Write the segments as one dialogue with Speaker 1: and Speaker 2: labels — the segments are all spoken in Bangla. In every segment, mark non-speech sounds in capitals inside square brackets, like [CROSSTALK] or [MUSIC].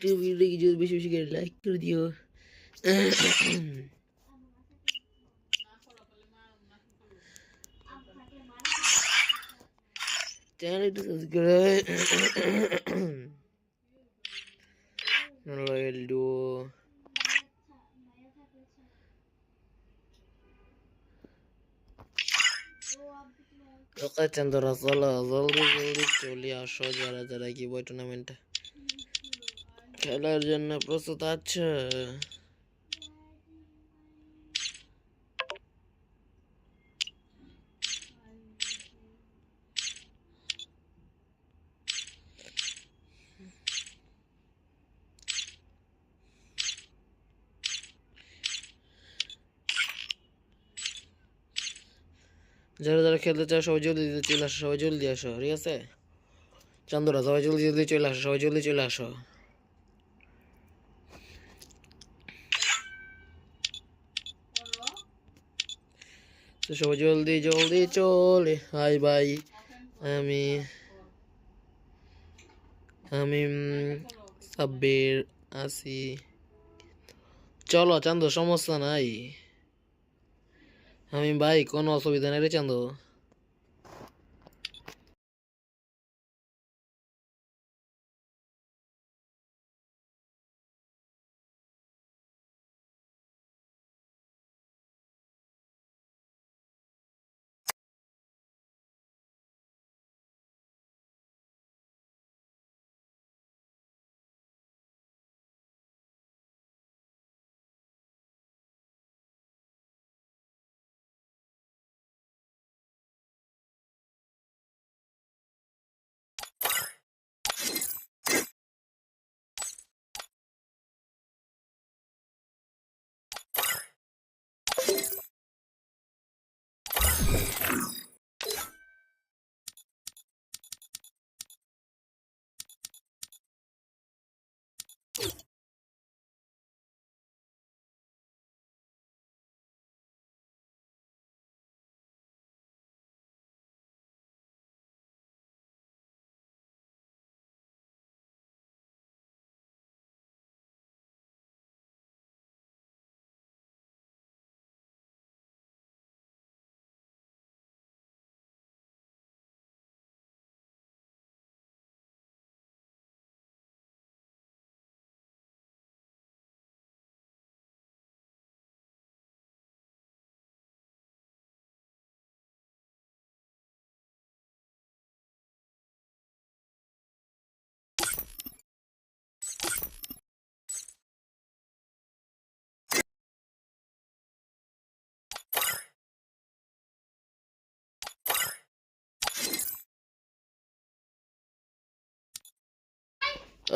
Speaker 1: একটু ভিডিও কিছু বেশি বেশি করে লাইক করে দিও। চ্যানেল একটু সাবস্ক্রাইব রয়্যাল জলদি জলদি চলে আসো যারা যারা কি বই টুর্নামেন্টে খেলার জন্য প্রস্তুত আছে? যারা যারা খেলতে চাও, সবাই জলদি জলদি চলে আসো, সবাই জলদি আসো, ঠিক আছে? চন্দরা, সবাই জলদি জলদি চলে আসো, সবাই জলদি চলে আসো। তো সবাই জলদি জলদি চলে হাই ভাই। আমি আমি সাব্বির আছি। চলো, চান্দু, সমস্যা নাই। আমি ভাই, কোনো অসুবিধা নেই রে চান্দু।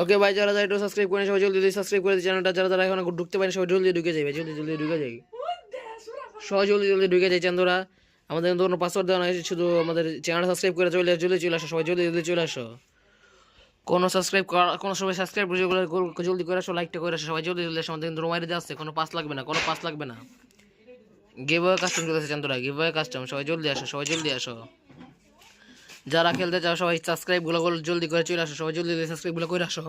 Speaker 1: ওকে ভাই যারা যারা একটু সাবস্ক্রাইব করে সবাই জলদি জলদি সাবস্ক্রাইব করে চ্যানেলটা যারা যারা এখন ঢুকতে পারেন, সবাই জলদি ঢুকে যাবে, জলদি জলদি ঢুকে যাই সবাই জলদি জলদি ঢুকে যাই চান্দরা। আমাদের কিন্তু কোনো পাসওয়ার্ড দেওয়া হয়েছে, শুধু আমাদের চ্যানেল সাবস্ক্রাইব করে চলে, জলদি চলে আসো, সবাই জলদি জলদি চলে আসো। কোনো সাবস্ক্রাইব করা, কোনো সবাই সাবস্ক্রাইব জলদি করে আসো লাইকটা করে আসো, সবাই জলদি জলদি আসো। আমাদের কিন্তু রোমারি আসছে কোনো পাস লাগবে না, কোনো পাস লাগবে না। গিভ কাস্টম চলেছে চান্দরা গিভ কাস্টম সবাই জলদি আসো, সবাই জলদি আসো। যারা খেলতে চাও, সবাই সাবস্ক্রাইবগুলো জলদি করে চলে আসো, সবাই জলদি সাবস্ক্রাইবগুলো করে আসো।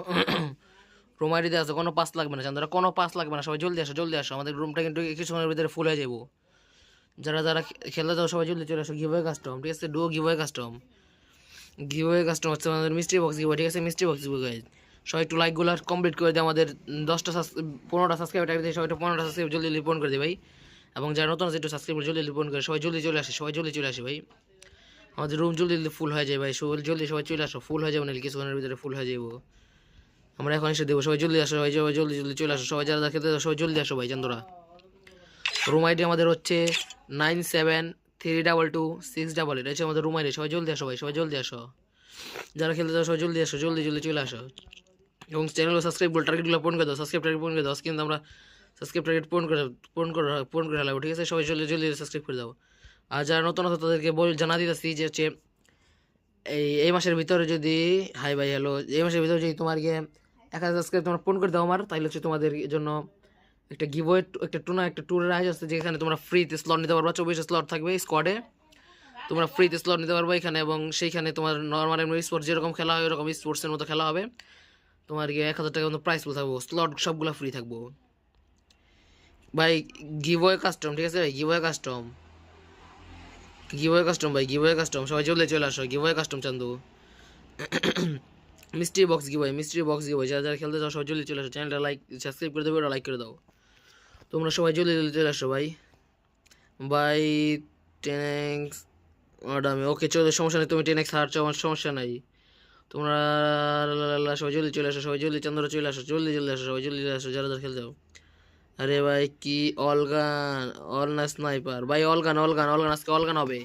Speaker 1: রুম আইডিতে আসো কোনো পাস লাগবে না চান্দরা কোনো পাস লাগবে না, সবাই জলদি আসো জলদি আসো, আমাদের রুমটা কিন্তু কিছুক্ষণের ভিতরে ফুল হয়ে যাব যারা যারা খেলতে চাও, সবাই জলদি চলে আসো গিভওয়ে কাস্টম ঠিক আছে? ডো গিভওয়ে কাস্টম গিভওয়ে কাস্টম হচ্ছে আমাদের মিস্ট্রি বক্স গিভওয়ে ঠিক আছে? মিস্ট্রি বক্স গিভওয়ে সবাই একটু লাইকগুলো কমপ্লিট করে দিয়ে আমাদের দশটা পনেরোটা সাবস্ক্রাইব টাইপ দিয়ে সবাই পনেরোটা সাবস্ক্রাইব জলদি পূরণ করে দিই ভাই। এবং যারা নতুন আছে, একটু সাবস্ক্রাইব জলদি পূরণ করে, সবাই জলদি চলে আসে, সবাই জলদি চলে আসে ভাই। আমাদের রুম জলদি জলদি ফুল হয়ে যায় ভাই। সবাই জলদি সবাই চলে আসো। ফুল হয়ে যাবে নাহলে কিছুক্ষণের ভিতরে ফুল হয়ে যাব আমরা এখন এসে দেবো, সবাই জলদি আসো, সবাই সবাই জলদি জলদি চলে আসো। সবাই যারা যারা খেতে সবাই জলদি আসো ভাই চান্দরা রুম আইডি আমাদের হচ্ছে nine seven three double two six double eight আমাদের রুম আইডি সবাই জলদি আসো ভাই, সবাই জলদি আসো। যারা খেলতে চাও, সবাই জলদি আসো, জলদি জলদি চলে আসো। এবং চ্যানেল সাবস্ক্রাইব বল টার্গেটগুলো পূরণ করে দাও সাবস্ক্রাইব টার্গেট পূরণ করে দাও। কিন্তু আমরা সাবস্ক্রাইব টার্গেট পূরণ করে পূরণ করে পূরণ করে ঠিক আছে? সবাই জলদি জলদি সাবস্ক্রাইব করে দাও। আর যারা নতুন আছে, তাদেরকে বল, জানা দিতেছি যে হচ্ছে, এই এই মাসের ভিতরে যদি, হাই ভাই, হ্যালো, এই মাসের ভিতরে যদি তোমার গিয়ে এক হাজার সাবস্ক্রাইব তোমার ফোন করে দাও আমার তাহলে হচ্ছে তোমাদের জন্য একটা গিভওয়ে একটা টুনা একটা ট্যুরের আয়োজন আছে, যেখানে তোমরা ফ্রিতে স্লট নিতে পারবা চব্বিশটা স্লট থাকবে স্কোয়াডে তোমরা ফ্রিতে স্লট নিতে পারবা এখানে এবং সেইখানে তোমার নর্মাল এমনি স্পোর্টস যেরকম খেলা হয় ওরকম স্পোর্টসের মতো খেলা হবে। তোমার গিয়ে এক হাজার টাকা মতো প্রাইস থাকব স্লট সবগুলো ফ্রি থাকব। ভাই গিভওয়ে কাস্টম ঠিক আছে? ভাই গিভওয়ে কাস্টম গিভওয়ে কাস্টম ভাই গিভওয়ে কাস্টম সবাই জলদি চলে আসো giveaway custom Chandu. Mystery box giveaway mystery box giveaway যারা যারা খেলতে চাও, সবাই জলদি চলে আসো। চ্যানেলটা লাইক সাবস্ক্রাইব করে দেবে ওটা লাইক করে দাও। তোমরা সবাই জলদি জলদি চলে আসো, ভাই। বাই টেনেক্স আমি ওকে চলো, সমস্যা নেই, তুমি টেনেক্স হারছো আমার সমস্যা নাই। তোমরা সবাই জলদি চলে আসো, সবাই জলদি, চন্দ্র চলে আসো, জলদি জলদি আসো, সবাই জলদি আসো, যারা যারা খেলতে যাও আরে ভাই, কি অলগান অল না স্নাইপার ভাই, অলগান অলগান অলগান, আজকে অলগান হবে।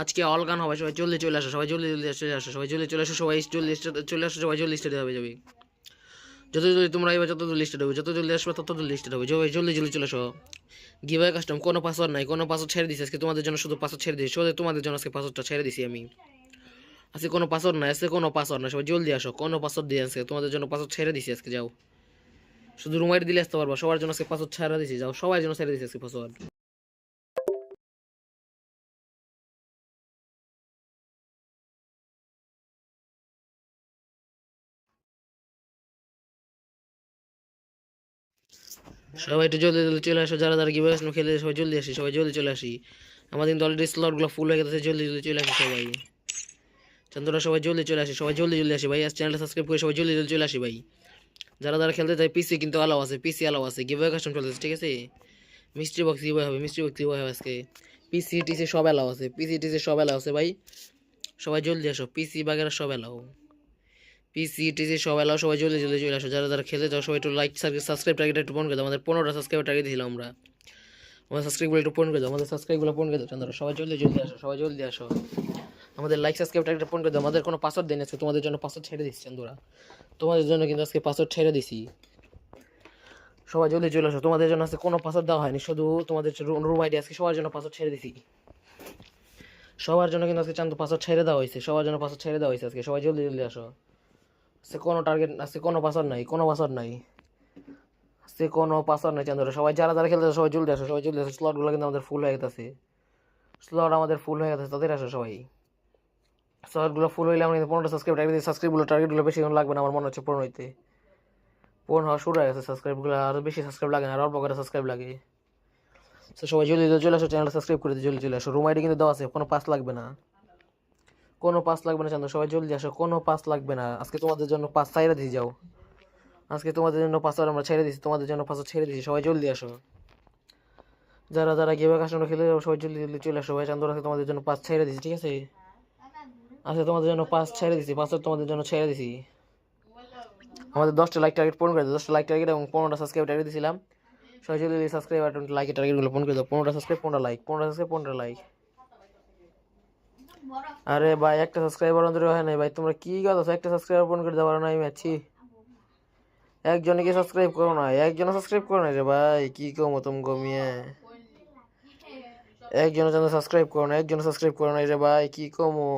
Speaker 1: আজকে অলগান হবে, সবাই জলদি চলে আসো, সবাই জলদি জলদি চলে আসো, সবাই জলদি চলে আসো, সবাই জলদি চলে আসো, সবাই জলদি স্টার্ট হবে যাবে যত জলদি তোমরা এবার যত জলদি স্টার্ট হবে, যত জলদি আসবে তত জলদি স্টার্ট হবে, সবাই জলদি জলদি চলে আসো। গিভাই কাস্টম কোনো পাসওয়ার্ড নাই, কোনো পাসওয়ার্ড ছেড়ে দিছি, আজকে তোমাদের জন্য শুধু পাসওয়ার্ড ছেড়ে দিছি, শুধু তোমাদের জন্য আজকে পাসওয়ার্ডটা ছেড়ে দিছি আমি। আজকে কোনো পাসওয়ার্ড নাই, আজকে কোনো পাসওয়ার্ড নাই, সবাই জলদি আসো, কোনো পাসওয়ার্ড দিয়ে আজকে তোমাদের জন্য পাসওয়ার্ড ছেড়ে দিছি, আজকে যাও। শুধু রুমাইট দিলে আসতে পারব, সবার জন্য আজকে পাসওয়ার্ড ছেড়ে দিছি, যাও সবার জন্য ছেড়ে দিছি আজকে সবাই একটু জলদি জলদি চলে আসো, যারা যারা গিয়ে খেলে সবাই জলদি আসি, সবাই জলদি চলে আসি। আমাদের কিন্তু অলরেডি স্লটগুলো ফুল হয়ে গেছে, জলদি জলদি চলে আসি সবাই। চন্দ্ররা সবাই জলদি চলে আসি, সবাই জলদি জলদি আসি ভাই আজ চ্যানেলটা সাবস্ক্রাইব করে সবাই জলদি জলদি চলে আসি ভাই। যারা যারা খেলতে চায় পিসি কিন্তু আলাও আছে পিসি আলাও আছে গিভওয়ে কাস্টম চলতেছে, ঠিক আছে? মিস্ট্রি বক্স গিভওয়ে হবে মিস্ট্রি বক্স গিভওয়ে হবে আজকে। পিসি টিসি সব এলাও আছে পিসি টিসি সব এলাও আছে ভাই। সবাই জলদি আসো পিসি বাগেরা সব এলাও পিসি টিসি সব এলাও সবাই জলদি জলদি চলে আসো। যারা যারা খেলতে চাও, সবাই একটু লাইক সাবস্ক্রাইব টার্গেট একটু পূরণ করে দাও। আমাদের পনেরোটা সাবস্ক্রাইব টার্গেট দিলাম আমরা। আমাদের সাবস্ক্রাইবগুলো একটু পূরণ করে দাও, আমাদের সাবস্ক্রাইবগুলো পূরণ করে দাও। সবাই জলদি জলদি আসো, সবাই জলদি আসো। আমাদের লাইক সাবস্ক্রাইব টার্গেট পূরণ করে দাও। আমাদের কোনো পাসওয়ার্ড দেন আজকে। তোমাদের জন্য পাসওয়ার্ড ছেড়ে দিচ্ছি, চন্দ্রা। তোমাদের জন্য কিন্তু আজকে পাসওয়ার্ড ছেড়ে দিছি। সবাই জলদি চলে আসো। তোমাদের জন্য আজকে কোনো পাসওয়ার্ড দেওয়া হয়নি। শুধু তোমাদের রুম আইডি আজকে সবার জন্য পাসওয়ার্ড ছেড়ে দিছি। সবার জন্য কিন্তু আজকে চান্দ পাসওয়ার্ড ছেড়ে দেওয়া হয়েছে। সবার জন্য পাসওয়ার্ড ছেড়ে দেওয়া হয়েছে আজকে। সবাই জলদি জলদি আসো। আজকে কোনো টার্গেট আজকে কোনো পাসওয়ার্ড নাই। কোনো পাসওয়ার্ড নাই। আজকে কোনো পাসওয়ার্ড নাই, চান্দরা। সবাই যারা যারা খেলতে সবাই জলদি আসো। সবাই জলদি আসো। স্লটগুলো কিন্তু আমাদের ফুল হয়ে গেছে। স্লট আমাদের ফুল হয়ে গেছে। তাদের আসো সবাই। স্লটগুলো ফুল হইলে আমরা পনেরোটা সাবস্ক্রাইব টার্গেট সাবস্ক্রাইবগুলো টার্গেটগুলো বেশি লাগবে না, আমার মনে হচ্ছে পূরণ হইতে। পূরণ হওয়া শুরু হয়ে গেছে সাবস্ক্রাইবগুলো আরও বেশি সাবস্ক্রাইব লাগে না, আর অল্প করে সাবস্ক্রাইব লাগে। তো সবাই জলদি চলে আসো চ্যানেলটা সাবস্ক্রাইব করে জলদি চলে আসো। রুম আইডি কিন্তু দেওয়া আছে, কোনো পাস লাগবে না। কোনো পাস লাগবে না চান্দু সবাই জলদি আসো, কোনো পাস লাগবে না। আজকে তোমাদের জন্য পাস ছাইড়ে দিয়ে যাও। আজকে তোমাদের জন্য পাসওয়ার্ড আমরা ছেড়ে দিচ্ছি তোমাদের জন্য পাসওয়ার্ড ছেড়ে দিচ্ছি সবাই জলদি আসো। যারা যারা গেমে কাস্টমার খেলে সবাই জলদি জলদি চলে আসো। ভাই, চান্দুর, তোমাদের জন্য পাস ছেড়ে দিচ্ছি ঠিক আছে? আজকে তোমাদের জন্য পাঁচ ছেড়ে দিচ্ছি পাসওয়ার্ড তোমাদের জন্য ছেড়ে দিচ্ছি আমাদের দশটা লাইক টার্গেট পূরণ করে দশটা লাইক টার্গেট এবং পনেরোটা সাবস্ক্রাইব টার্গেট দিয়েছিলাম সবাই জলদি সাবস্ক্রাইব আর লাইকের টার্গেটগুলো পূরণ করে দাও, পনেরোটা সাবস্ক্রাইব পনেরো লাইক পনেরোটা সাবস্ক্রাইব পনেরো লাইক আরে ভাই, একটা সাবস্ক্রাইবার অন্তরে হয় নাই ভাই, তোমরা কি কথা একটা সাবস্ক্রাইবার পূরণ করে দেওয়ার না আমি আছি একজনকে সাবস্ক্রাইব করো না একজন সাবস্ক্রাইব করো না রে ভাই, কি কমো তুমি কমিয়ে। একজনের জন্য সাবস্ক্রাইব করো না একজন সাবস্ক্রাইব করো না রে ভাই, কি কমো?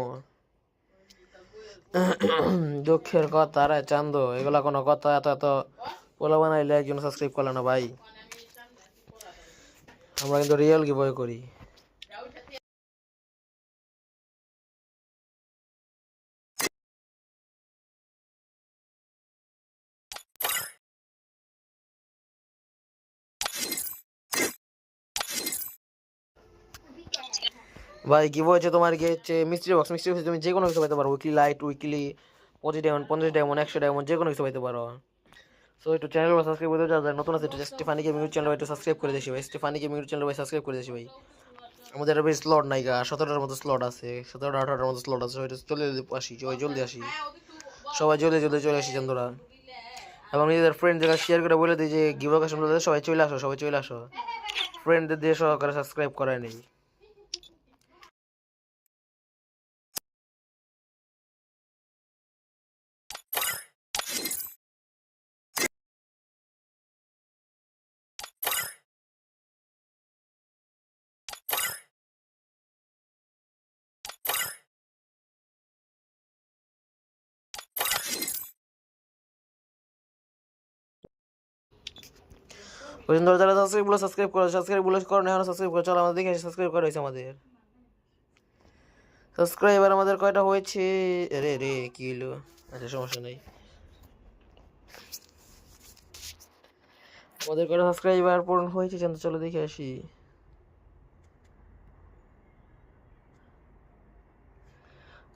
Speaker 1: [COUGHS] দুঃখের কথা রে চান্দ, এগুলা কোনো কথা, এত এত পোলা বানাইলে একজন সাবস্ক্রাইব করল না ভাই? আমরা কিন্তু রিয়েল কি বই করি। ভাই কি বলছে তোমার কি হচ্ছে মিস্ট্রি বক্স মিস্ট্রি বক্স তুমি যে কোনো কিছু পাইতে পারো। উইকলি লাইট উইকলি পঁচিশ ডায়মন্ড পঞ্চাশ ডায়মন্ড একশো ডায়মন্ড যে কোনো কিছু পাইতে পারো। সো একটু চ্যানেল সাবস্ক্রাইব করে যারা নতুন আছে, একটু স্টিফানি গেমিং চ্যানেল একটু সাবস্ক্রাইব করে দিয়েছি ভাই। স্টিফানি গেমিং চ্যানেল ভাই সাবস্ক্রাইব করে দিয়েছি ভাই। আমাদের বেশ স্লট নাই গা, সতেরোটার মতো স্লট আছে, সতেরোটা, আঠারোটার মতো স্লট আছে ওইটা চলে আসি সবাই জলদি আসি। সবাই জলদি জলদি চলে আসি চন্দরা। এবং নিজেদের ফ্রেন্ড যারা শেয়ার করে বলে দিই যে গিভ অকেশন সবাই চলে আসো, সবাই চলে আসো। ফ্রেন্ডদের দিয়ে সহকারে সাবস্ক্রাইব করায় নেই। ওই জন্য যারা সাবস্ক্রাইবগুলো সাবস্ক্রাইব করো সাবস্ক্রাইবগুলো করো না সাবস্ক্রাইব করো, চলো আমাদের দেখে সাবস্ক্রাইব করা হয়েছে আমাদের। সাবস্ক্রাইবার আমাদের কয়টা হয়েছে? রে রে, কি হলো আচ্ছা সমস্যা নেই। আমাদের কয়টা সাবস্ক্রাইবার পূরণ হয়েছে চলো দেখে আসি।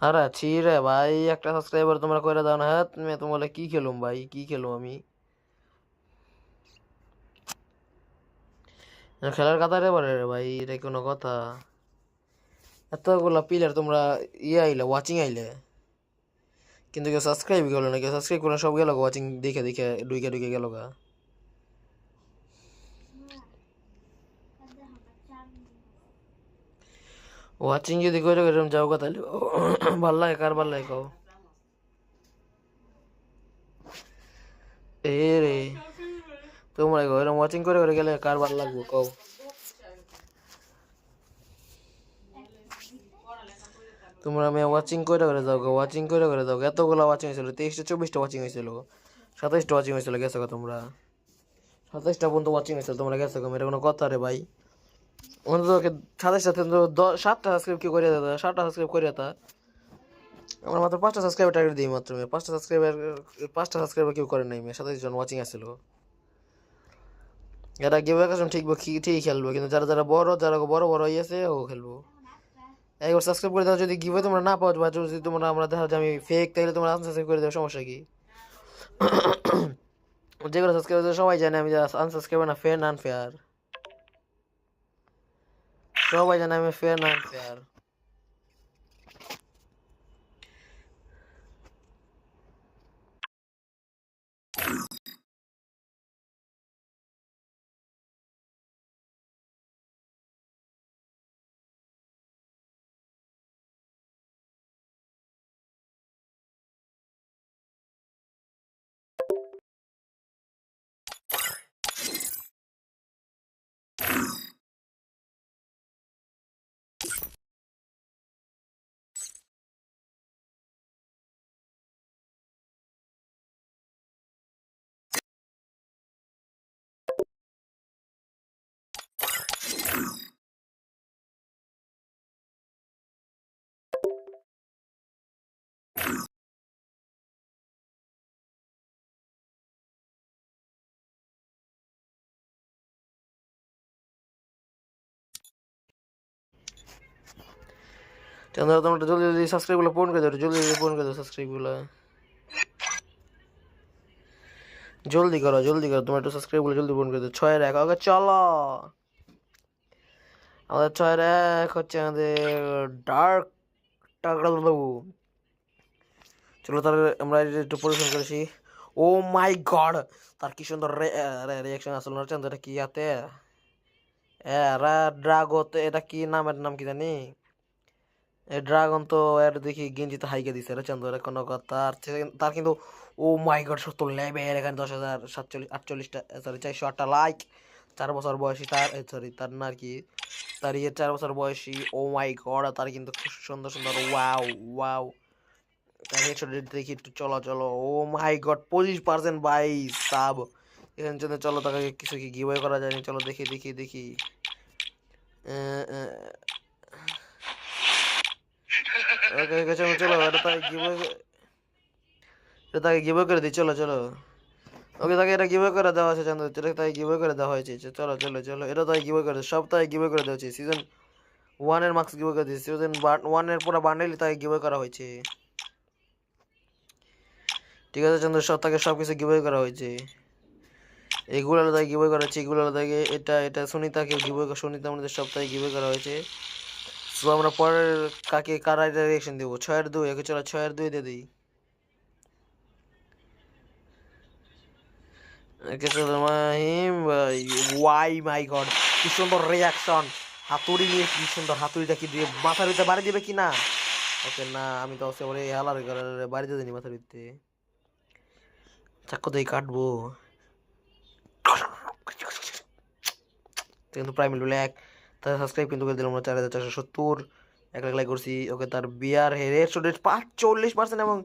Speaker 1: আরে ছি রে ভাই, একটা সাবস্ক্রাইবার তোমরা কইরা দাও না। হাত তুমি, তোমরা কি খেলুম ভাই? কি খেলুম আমি? খেলার কথা রে বলে রে ভাই এটা কোনো কথা। এতগুলা প্লেয়ার তোমরা ইয়ে আইলে ওয়াচিং আইলে কিন্তু কেউ সাবস্ক্রাইব করল না কেউ সাবস্ক্রাইব করল না, সব গেল ওয়াচিং দেখে দেখে ডুইকে ডুইকে গেল গা। ওয়াচিং যদি করে এরকম যাও গা তাহলে। [COUGHS] ভালো লাগে কার ভালো লাগে কও? এ রে। তোমরা এরকম ওয়াচিং করে করে গেলে কার ভালো লাগবো, কও? তোমরা আমি ওয়াচিং করে করে যাও ওয়াচিং করে করে যাও। এতগুলা ওয়াচিং হয়েছিল, তেইশটা, চব্বিশটা ওয়াচিং হয়েছিল সাতাইশটা ওয়াচিং হয়েছিল, গেছো তোমরা? সাতাইশটা পর্যন্ত ওয়াচিং হয়েছিল, তোমরা গেছো এটা কোনো কথা রে ভাই। অন্তত ওকে সাতাইশটা সাতটা সাবস্ক্রাইব কেউ করে দেতা সাতটা সাবস্ক্রাইব করে দেতা আমরা মাত্র পাঁচটা সাবস্ক্রাইবার টার্গেট দিই মাত্র মেয়ে। পাঁচটা সাবস্ক্রাইবার পাঁচটা সাবস্ক্রাইবার কেউ করে নাই মেয়ে, সাতাইশ জন ওয়াচিং আসছিল এরা কেউ একজন ঠিক ঠিকই খেলব। কিন্তু যারা যারা বড় যারা বড় বড় হয়ে আছে ও খেলব। একবার সাবস্ক্রাইব করে দাও, যদি গিভে তোমরা না পাও, বা যদি তোমরা, আমরা দেখা আমি ফেক তাহলে তোমরা আনসাবস্ক্রাইব করে দাও, সমস্যা কি? [COUGHS] যেগুলো সাবস্ক্রাইব করে সবাই জানে আমি আনসাবস্ক্রাইব না ফেয়ার না আনফেয়ার সবাই জানে আমি ফেয়ার না আনফেয়ার চন্দ্র তোমরা জলদি জলদি সাবস্ক্রাইবগুলো পূরণ করে দাও জলদি জলদি পূরণ করে দাও সাবস্ক্রাইবগুলো জলদি করো জলদি করো তোমার একটু সাবস্ক্রাইবগুলো জলদি পূরণ করে দাও ছয়ের এক ওকে চলো আমাদের ছয়ের এক হচ্ছে আমাদের ডার্ক টাকড়া বাবু চলো তাহলে আমরা একটু পরিবেশন করেছি ও মাই গড তার কি সুন্দর রিয়াকশন আসলো না এটা কি আতে এরা ড্রাগোতে এটা কি নামের নাম কি জানি ড্রাগন তো এর দেখি গেঞ্জিতে হাইকে দিছে রে চন্দ্র কোনো কথা। তার কিন্তু, ও মাই গড সত্তর লেভেল এখানে দশ হাজার সাতচল্লিশ আটচল্লিশটা সরি চারশো আটটা লাইক চার বছর বয়সী তার সরি তার না আর কি, তার ইয়ে চার বছর বয়সী, ও মাই গড তার কিন্তু খুব সুন্দর সুন্দর ওয়াও ওয়াও তার হেডশট দেখি একটু, চলো চলো, ও মাই গড পঁচিশ পার্সেন্ট বাই সাব এখানে জন্য চলো, তাকে কিছু কি গিভওয়ে করা যায়নি, চলো, দেখি দেখি দেখি। ওকে চলো এটা তাকে এটা তাকে গিভওয়ে করে দিই চলো চলো ওকে তাকে এটা গিভওয়ে করে দেওয়া আছে চন্দ্র এটা তাকে গিভওয়ে করে দেওয়া হয়েছে চলো চলো চলো এটা তাকে গিভওয়ে করে সব তাকে গিভওয়ে করে দেওয়া হয়েছে সিজন ওয়ানের মার্কস গিভওয়ে করে দিয়েছে সিজন ওয়ানের পুরো বান্ডেলই তাকে গিভওয়ে করা হয়েছে ঠিক আছে চন্দ্র সব তাকে সব কিছু গিভওয়ে করা হয়েছে এগুলো আলাদা গিভওয়ে করা হয়েছে এগুলো আলাদা এটা এটা সুনিতাকে গিভওয়ে সুনিতা আমাদের সপ্তাহে গিভওয়ে করা হয়েছে তো আমরা পরের কাকে, কারা রিয়েকশন দেবো? ছয়ের দুই, একে চলো ছয়ের দুই দিয়ে দিই। একে চলো মাহিম ওয়াই মাই গড কি সুন্দর রিয়াকশন হাতুড়ি নিয়ে কি সুন্দর হাতুড়িটা কি দিয়ে মাথার ভিতরে বাড়ি দিবে কি না? ওকে, না, আমি তো অবশ্যই ওরে হালার বাড়ি দিয়ে দিনি মাথার ভিতরে। চাক্কু দিয়ে কাটবো। কিন্তু প্রাইম এক তার সাবস্ক্রাইব কিন্তু করে দিলাম চার হাজার চারশো সত্তর। এক লাখ লাইক করছি, ওকে তার বিয়ার হেড স্টুডেন্ট পাঁচ চল্লিশ পার্সেন্ট এবং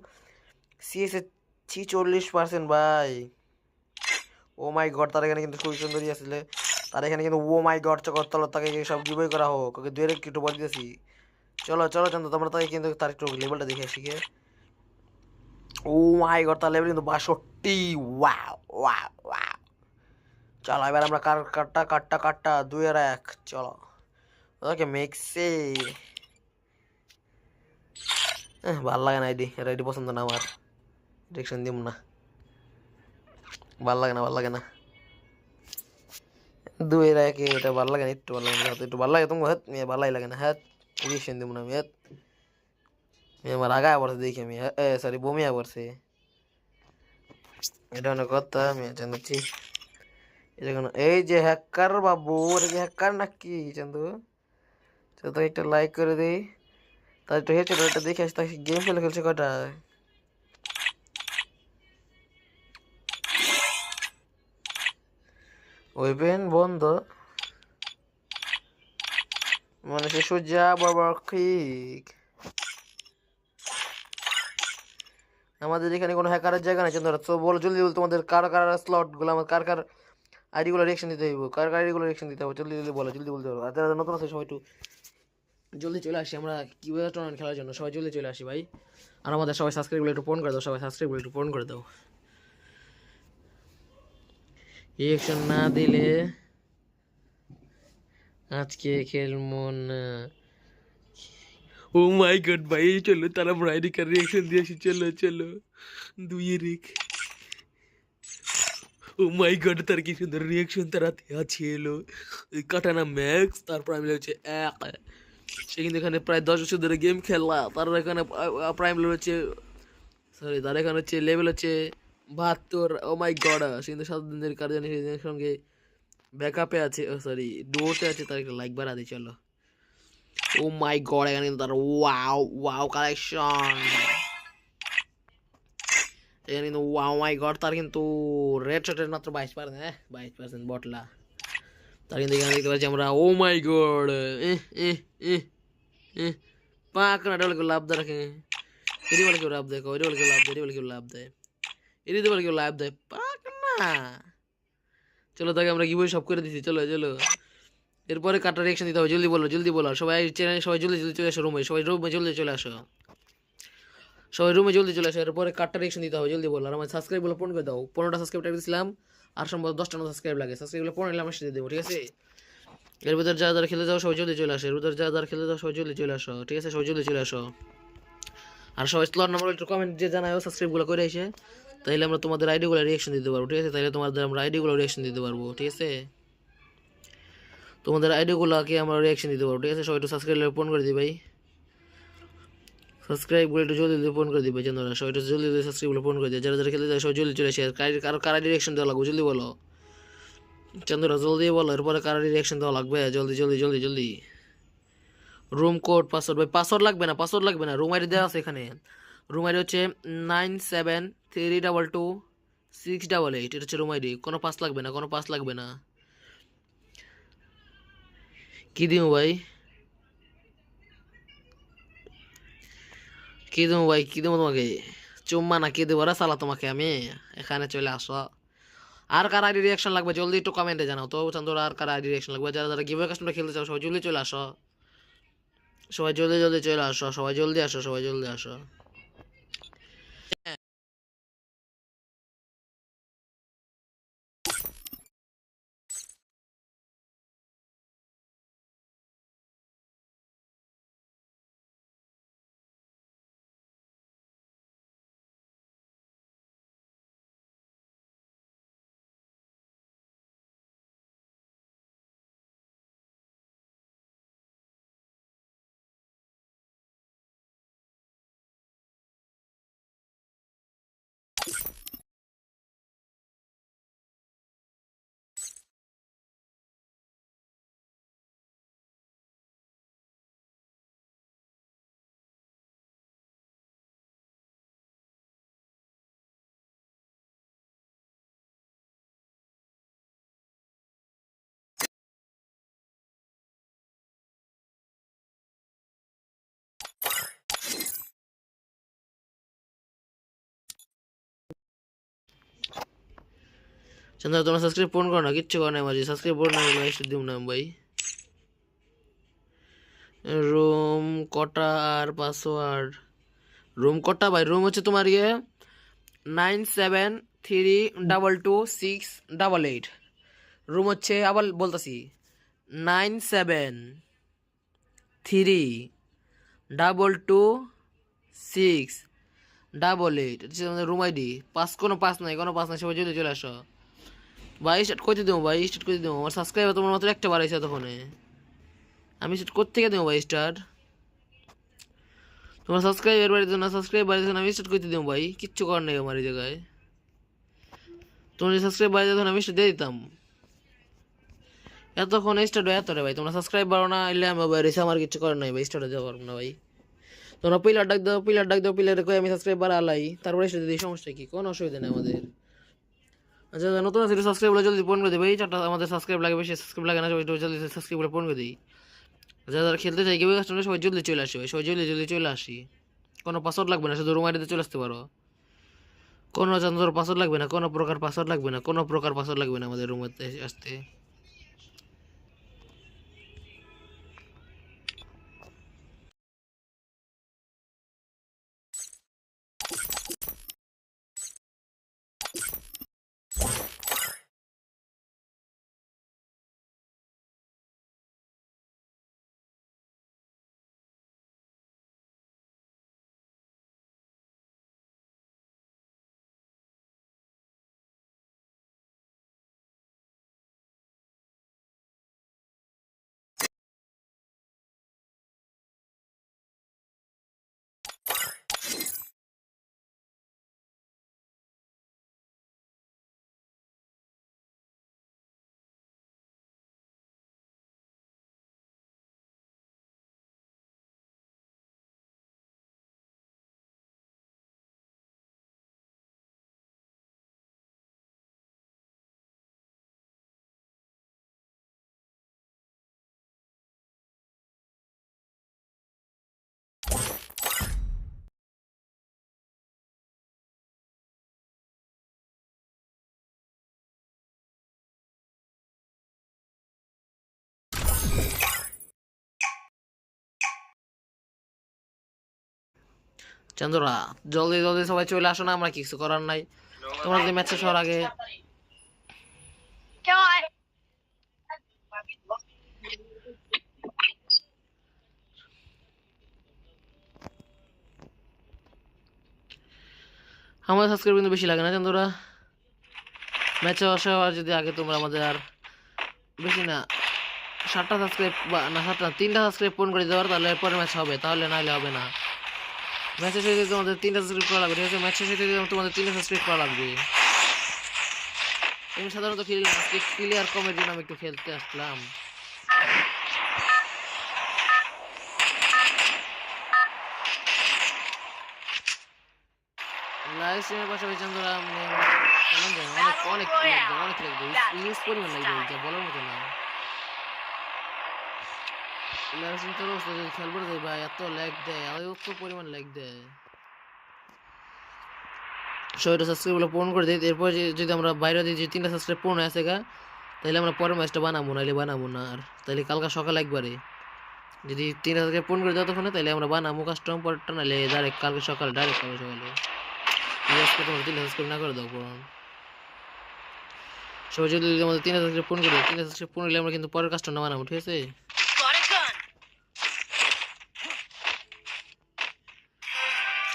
Speaker 1: সিএস এ ছি চল্লিশ পার্সেন্ট ভাই। ও মাই গড তার এখানে কিন্তু খুবই সুন্দরই আসলে। তার এখানে কিন্তু ও মাই গড চকর তল তাকে সব গিবই করা হোক। ওকে দুয়ের একটু বলে দিয়েছি চলো চলো চন্দ্র তোমরা তাকে কিন্তু তার একটু লেভেলটা দেখে শিখে ও মাই গড তার লেভেল কিন্তু বাষট্টি। ওয়া ওয়া ওয়াও চলো, এবার আমরা কার কাটটা কাটটা কাটটা দুই আর এক, চলো। ওকে, মেক্সি। ভালো লাগে না আইডি এর আইডি পছন্দ না আমার। ডিরেকশন দিব না। ভালো লাগে না, ভালো লাগে না। দুই এর এক, এটা ভালো লাগে না, একটু ভালো লাগে না একটু ভালো লাগে তোমার হাত মেয়ে ভালাই লাগে না, হাত। ডিরেকশন দিব না আমি, হাত। মেয়ে আমার আগায় পড়ছে, দেখি আমি সরি বমিয়া পড়ছে। এটা অনেক কথা, আমি জানাচ্ছি এটা এই যে হ্যাকার বাবু, এটা কি হ্যাকার নাকি? চান্দু তো একটা লাইক করে দিই। তার একটু হেঁচে একটা দেখে আসি তাকে গেম খেলে খেলছে কটা? ওয়েপেন বন্ধ। মানে সে সোজা বাবা ঠিক। আমাদের এখানে কোনো হ্যাকারের জায়গা নেই চন্দ্রা তো বলো, জলদি বল তোমাদের কার কার স্লটগুলো আমার কার কার আইডিগুলো রিয়েকশন দিতে হইব। কার কার আইডিগুলো রিয়েকশন দিতে হবে জলদি জলদি বলো, জলদি বলতে হবে আর যারা নতুন আছে, সবাই একটু জলদি চলে আসি। আমরা কীভাবে টুর্নামেন্ট খেলার জন্য? সবাই জলদি চলে আসি ভাই। আর আমাদের সবাই সাবস্ক্রাইবগুলো একটু ফোন করে দাও। সবাই সাবস্ক্রাইবগুলো একটু ফোন করে দাও। রিয়েকশন না দিলে আজকে খেলব না। ও মাই গড ভাই, চলো, তারা ব্রাইডি কার রিয়েকশন দিয়ে আসি। চলো চলো। দুই ও মাই গড তার কি সুন্দর রিয়েকশন তার হাতে ওই কাটানা ম্যাক্স তারপর আমি হচ্ছে এক। সে কিন্তু এখানে প্রায় দশ বছর ধরে গেম খেললা তার এখানে প্রাইম লেভেল হচ্ছে সরি তার এখানে হচ্ছে লেভেল হচ্ছে বাহাত্তর। ও মাই গড সে কিন্তু সাত দিনের কার জানি সেদিনের সঙ্গে ব্যাকআপে আছে। ও সরি ডোতে আছে, তার একটা লাইক বাড়া দিই চলো। ও মাই গড এখানে কিন্তু তার ওয়াও ওয়াও কালেকশন এখানে কিন্তু ওয়াও মাই গড তার কিন্তু রেড শটের মাত্র বাইশ পার্সেন্ট হ্যাঁ বাইশ পার্সেন্ট বটলা তার কিন্তু এখানে দেখতে পাচ্ছি আমরা ও মাই গড পাক না ডবল কেউ লাভ দেয় রাখে এটি বলে কেউ লাভ দেয় এটি বলে কেউ লাভ দেয় এটি বলে কেউ লাভ দেয় এটি বলে কেউ লাভ দেয় পাক চলো তাকে আমরা কি বই সব করে দিচ্ছি চলো চলো এরপরে কাটার রিয়েকশন দিতে হবে জলদি বলো জলদি বলো সবাই চ্যানেল সবাই জলদি জলদি চলে আসো রুমে সবাই রুমে জলদি চলে আসো সবাই রুমে জলদি চলে আসো, এরপরে কাটটা রিয়েকশন দিতে হবে, জলদি বলো। আর আমার সাবস্ক্রাইব বলে ফোন করে দাও। পনেরোটা সাবস্ক্রাইব টাইপ দিয়েছিলাম আর সম্ভবত দশটা মতো সাবস্ক্রাইব লাগে। সাবস্ক্রাইব বলে পনেরো আমার সাথে দেবো, ঠিক আছে? এর ভিতরে যা যারা খেলে যাও, সবাই জলদি চলে আসো। এর ভিতরে যা যারা খেলে যাও, সবাই জলদি চলে আসো, ঠিক আছে? সবাই জলদি চলে আসো। আর সবাই স্লট নাম্বার একটু কমেন্ট যে জানাও সাবস্ক্রাইবগুলো করে এসে। তাইলে আমরা তোমাদের আইডিগুলো রিয়েকশন দিতে পারব, ঠিক আছে? তাইলে তোমাদের আমরা আইডিগুলো রিয়েকশন দিতে পারব, ঠিক আছে? তোমাদের আইডিগুলোকে আমরা রিয়াকশন দিতে পারব, ঠিক আছে? সবাই একটু সাবস্ক্রাইব ফোন করে দিই ভাই। সাবস্ক্রাইব বলে একটু জলদি ফোন করে দিবে চন্দ্রা সবাই একটু জলদি জলদি সাবস্ক্রাইব বলে ফোন করে দিয়ে। যারা যারা খেলতে যায়, সবাই জলদি চলে আসে। কারও কারা ডিরেকশন দেওয়া লাগবে, জলদি বলো। চন্দ্রা জলদি বলো। এরপরে কারা ডিরেকশন দেওয়া লাগবে? জলদি জলদি জলদি জলদি। রুম কোড পাসওয়ার্ড ভাই পাসওয়ার্ড লাগবে না পাসওয়ার্ড লাগবে না। রুম আইডি দেওয়া আছে এখানে। রুম আইডি হচ্ছে nine seven three double two six double eight এটা হচ্ছে রুম আইডি কোনো পাস লাগবে না, কোনো পাস লাগবে না। কি দিব ভাই? কি দেবো ভাই কি দেবো তোমাকে? চুম্মা না কি দেবো রে সালা তোমাকে আমি। এখানে চলে আসো। আর কার আইডি রিয়াকশন লাগবে? জলদি একটু কমেন্টে জানাও। তো চান্দুর আর কার আইডি রিয়াকশন লাগবে? যারা যারা গিভওয়ে কাস্টমার খেলতে চাও, সবাই জলদি চলে আসো। সবাই জলদি জলদি চলে আসো। সবাই জলদি আসো, সবাই জলদি আসো। চন্দ্র, তোমরা সাবস্ক্রাইব ফোন করো না, কিচ্ছু করো না মাঝে। সাবস্ক্রাইব করো না লাইক দিব না ভাই। রুম কটা আর পাসওয়ার্ড রুম কটা, ভাই? রুম হচ্ছে তোমার ইয়ে nine seven three double two six double eight room হচ্ছে আবার বলতেছি nine seven three double two six double eight room ID পাঁচ কোনো পাঁচ নাই, কোনো পাঁচ নাই, সবাই জলদি চলে আসো। ভাই স্টার্ট করতে দেবো? ভাই স্টার্ট করতে দেবো? আমার সাবস্ক্রাইবার তোমার মাত্র একটা হয়েছে তখন আমি স্টার্ট করতে থেকে দেবো ভাই স্টার্ট তোমার সাবস্ক্রাইবার বাড়িতে না সাবস্ক্রাইব বাড়িতে আমি স্টার্ট করতে দেবো ভাই। কিচ্ছু করার নেই আমার এই জায়গায়। তোমার সাবস্ক্রাইব বাড়িতে তখন আমি স্টার্ট দিয়ে দিতাম। এতক্ষণ স্টার্ট এত রে ভাই? তোমরা সাবস্ক্রাইব বাড়ো না, এলে আমি এসে আমার কিছু করার নাই ভাই স্টার্ট দেওয়া পারব না ভাই। তোমরা পিলার ডাক দাও পিলার ডাক দাও পিলারে কই আমি সাবস্ক্রাইব বাড়া আলাই তারপরে সেটা দিই, সমস্যা কি? কোনো অসুবিধা নেই আমাদের। আচ্ছা যারা নতুন আছে সাবস্ক্রাইব জলদি পূরণ করে দেবে এই চারটা আমাদের সাবস্ক্রাইব লাগে, বেশি সাবস্ক্রাইব লাগে না, সবাই জলদি সাবস্ক্রাইব করে পূরণ করে দিই। যারা যারা খেলতে চাই কেউ কাস্টমার সবাই জলদি চলে আসি ভাই, সবাই জলদি জলদি চলে আসি। কোনো পাসওয়ার্ড লাগবে না, শুধু রুম আইডিতে চলে আসতে পারো। কোনো চান্দর পাসওয়ার্ড লাগবে না, কোনো প্রকার পাসওয়ার্ড লাগবে না, কোনো প্রকার পাসওয়ার্ড লাগবে না আমাদের রুমেতে আসতে। চান্দরা জলদি জলদি সবাই চলে আসো না, আমরা কিছু করার নাই। তোমরা যদি ম্যাচ হওয়ার আগে আমাদের সাবস্ক্রাইব কিন্তু বেশি লাগে না চান্দরা ম্যাচ হওয়ার যদি আগে তোমরা আমাদের আর বেশি না, সাতটা সাবস্ক্রাইব বা না, সাতটা, তিনটা সাবস্ক্রাইব পূরণ করে দেওয়ার তাহলে পরে ম্যাচ হবে, তাহলে নাহলে হবে না। ম্যাচের শেষে তোমাদের তিনটা সাবস্ক্রাইব করা লাগবে, ঠিক আছে? ম্যাচের শেষে তোমাদের তিনটা সাবস্ক্রাইব করা লাগবে। আমি সাধারণত খেলি আজকে ক্লিয়ার কমের জন্য আমি একটু খেলতে আসলাম। লাইভ স্ট্রিমের পাশাপাশি চান্দরা মানে অনেক অনেক অনেক দেয়। ইউজ পরিমাণ লাগে যা বলার মতো না। লাইভ স্ট্রিম তোর অবস্থা যদি খেলব দেয় ভাই এত ল্যাগ দেয় আর এত পরিমাণ ল্যাগ দেয় সবাইটা সাবস্ক্রাইব পূরণ করে দিই। এরপর যদি আমরা বাইরে দিই, যে তিনটা সাবস্ক্রাইব পূর্ণ আছে গা, তাহলে আমরা পরের ম্যাচটা বানাবো, নাহলে বানাবো না। আর তাহলে কালকা সকাল একবারে। যদি তিন সাবস্ক্রাইব পূরণ করে দেওয়া তখন তাহলে আমরা বানাবো কাস্টম পরেরটা নাহলে ডাইরেক্ট কালকে সকালে ডাইরেক্ট কালকে সকালে। তোমার তিন সাবস্ক্রাইব না করে দাও, পূরণ। সবাই যদি আমাদের তিন সাবস্ক্রাইব পূরণ করে দেয় তিন সাবস্ক্রাইব পূরণ হলে আমরা কিন্তু পরের কাস্টমটা বানাবো, ঠিক আছে?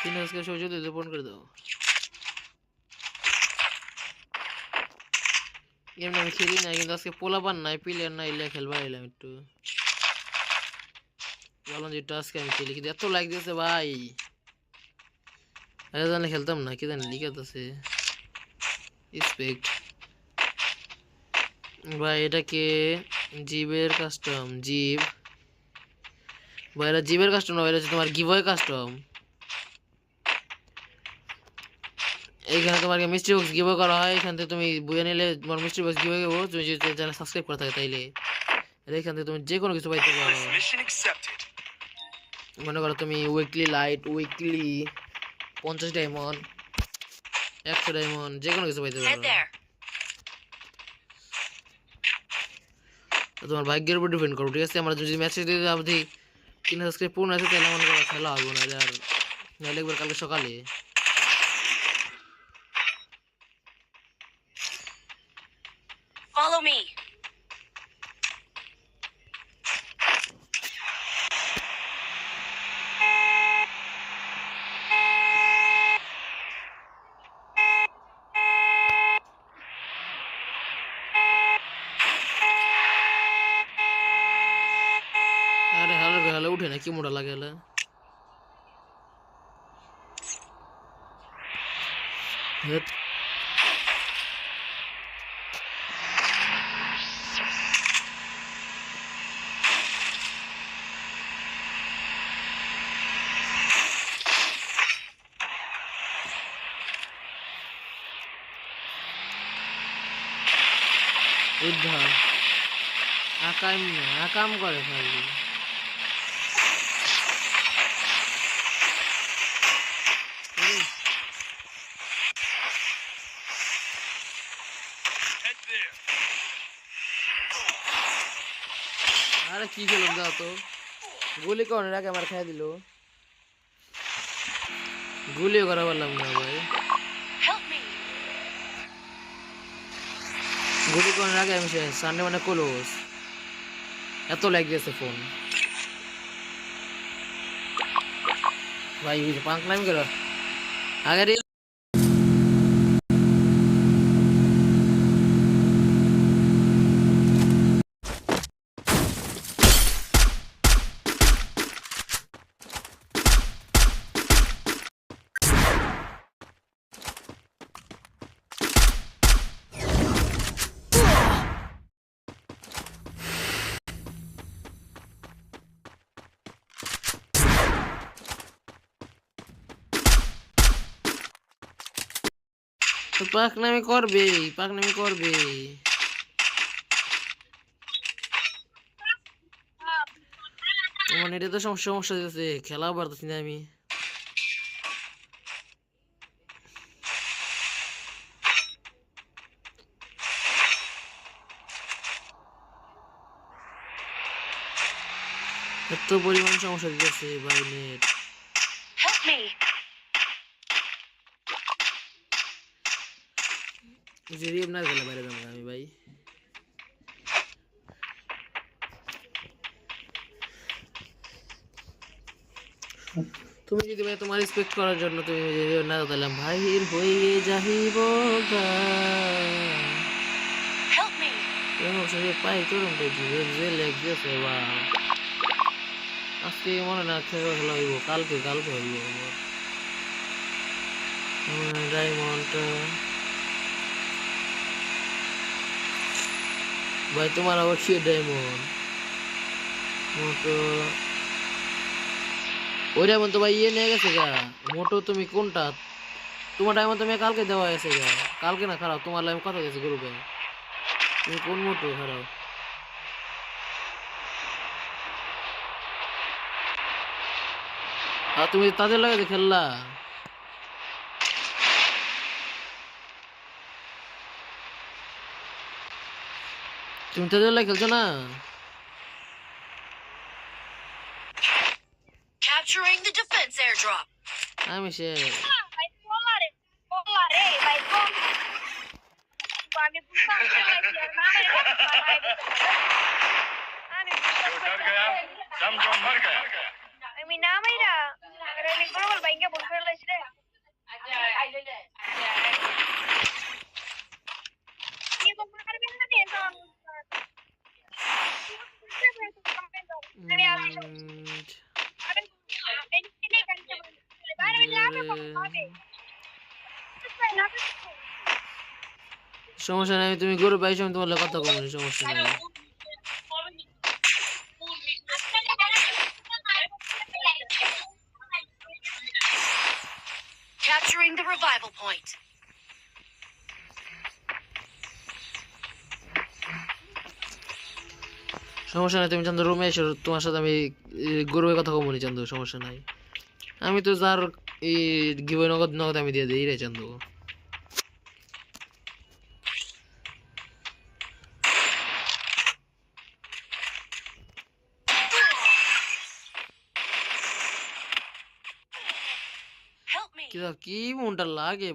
Speaker 1: সবাই যদি যদি পূরণ করে দাও এমনি আমি খেলি না কিন্তু আজকে পোলাপান নাই প্লেয়ার নাই এলে খেলবার এলাম একটু বললাম যে আজকে আমি খেলি কিন্তু এত লাইক দিয়েছে ভাই আরে জানলে খেলতাম না কি জানি লিখাত আছে স্পেক্ট ভাই এটাকে জিবের কাস্টম জিব ভাই এটা জিবের কাস্টম না ভাই এটা তোমার গিভওয়ে কাস্টম এইখানে তোমাকে মিস্ট্রি বক্স গিভ করা হয়? এখান থেকে তুমি বইয়ে নিলে তোমার মিস্ট্রি বক্স গিভ দেবো তুমি যদি চ্যানেল সাবস্ক্রাইব করা থাকে তাইলে। এখান থেকে তুমি যে কোনো কিছু পাইতে পারো। মনে করো তুমি উইকলি লাইট উইকলি পঞ্চাশ ডায়মন্ড একশো ডায়মন্ড যে কোনো কিছু পাইতে পারো। তোমার ভাগ্যের উপর ডিপেন্ড করো ঠিক আছে? আমরা যদি ম্যাচে যদি অবধি তিন সাবস্ক্রাইব পূর্ণ আছে তাহলে মনে করো খেলা হবে না আর নাহলে একবার কালকে সকালে। আরে হালে হালে উঠে না কি মোটা লাগে হালে হেৎ। উদ্ধার আকাম আকাম করে খালি আরে কি খেলাম দাও তো? গুলি করার আগে আমার খাই দিল। গুলিও করা পারলাম না ভাই. গুলি করার আগে আমি সামনে মানে কলোস এত ল্যাগ দিয়েছে ফোন ভাই পাঙ্ক নাম গেল আগে পাক নামে করবে পাক নামে করবে। মানে এটা তো সম- সমস্যা দিতেছে খেলাও পারতেছি না আমি। এত পরিমাণ সমস্যা দিতেছে ভাই যদি আপনার গেলে বাইরে যাব আমি ভাই তুমি যদি ভাই তোমার রেসপেক্ট করার জন্য তুমি যদি না দিলাম ভাইয়ের হয়ে সে পাই লেগ বা আজকে মনে না খেলা খেলা হইব কালকে কালকে হইব। ডায়মন্ড ভাই, তোমার আবার কি ডায়মন্ড মোটো ওই ডায়মন্ড তো ভাই ইয়ে নিয়ে গেছে গা। মোটো তুমি কোনটা? তোমার ডায়মন্ড তুমি কালকে দেওয়া গেছে গা। কালকে না খারাপ, তোমার লাইম কথা গেছে গ্রুপে তুমি কোন মোটো খারাপ? আর তুমি তাদের লাগে খেললা? তুমি তাদের লাগে খেলছো না?
Speaker 2: Capturing the defense airdrop.
Speaker 1: আমি সে
Speaker 3: ভাই বল আমি না আমি আমি মাইরা বাইঙ্গা বল ফেলাইছ রে। কি বল করবে না দিয়ে তো আমি আসি
Speaker 1: উম,
Speaker 3: আরে এই কিনে কাটতে বাইরে আমি না পাবে
Speaker 1: সমস্যা নাই তুমি গরু পাইছো আমি তোমার কথা বলব সমস্যা নাই। সমস্যা নাই তুমি চান্দু রুমে এসো তোমার সাথে আমি গরুর কথা কমনি চান্দু সমস্যা নাই। আমি তো যার এই গিবই নগদ নগদ আমি দিয়ে দিই রে চান্দু কি কি মনটা লাগে